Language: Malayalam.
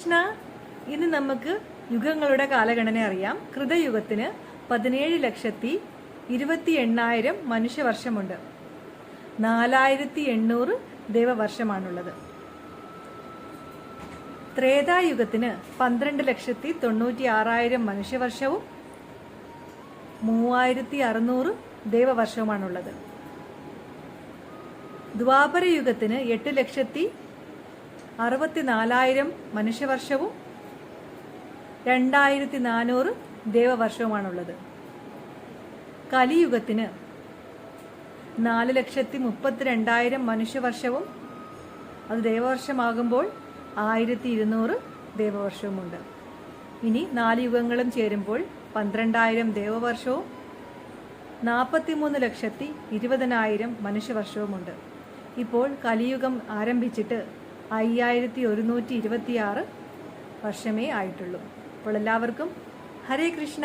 കൃഷ്ണ ഇന്ന് നമുക്ക് യുഗങ്ങളുടെ കാലഗണന അറിയാം. കൃതയുഗത്തിന് പതിനേഴ് ലക്ഷത്തി ഇരുപത്തി എണ്ണായിരം മനുഷ്യവർഷമുണ്ട്. നാലായിരത്തി എണ്ണൂറ് ദേവവർഷമാണുള്ളത്. ത്രേതായുഗത്തിന് പന്ത്രണ്ട് ലക്ഷത്തി തൊണ്ണൂറ്റി ആറായിരം മനുഷ്യവർഷവും മൂവായിരത്തി അറുന്നൂറ് ദേവവർഷവുമാണുള്ളത്. ദ്വാപരയുഗത്തിന് എട്ട് ലക്ഷത്തി അറുപത്തിനാലായിരം മനുഷ്യവർഷവും രണ്ടായിരത്തി നാനൂറ് ദേവവർഷവുമാണുള്ളത്. കലിയുഗത്തിന് നാല് ലക്ഷത്തി മുപ്പത്തിരണ്ടായിരം മനുഷ്യവർഷവും അത് ദേവവർഷമാകുമ്പോൾ ആയിരത്തി ഇരുന്നൂറ് ദേവവർഷവുമുണ്ട്. ഇനി നാല് യുഗങ്ങളും ചേരുമ്പോൾ പന്ത്രണ്ടായിരം ദേവവർഷവും നാൽപ്പത്തിമൂന്ന് ലക്ഷത്തി ഇരുപതിനായിരം മനുഷ്യവർഷവുമുണ്ട്. ഇപ്പോൾ കലിയുഗം ആരംഭിച്ചിട്ട് അയ്യായിരത്തി ഒരുന്നൂറ്റി ഇരുപത്തിയാറ് വർഷമേ ആയിട്ടുള്ളൂ. അപ്പോൾ എല്ലാവർക്കും ഹരേ കൃഷ്ണ.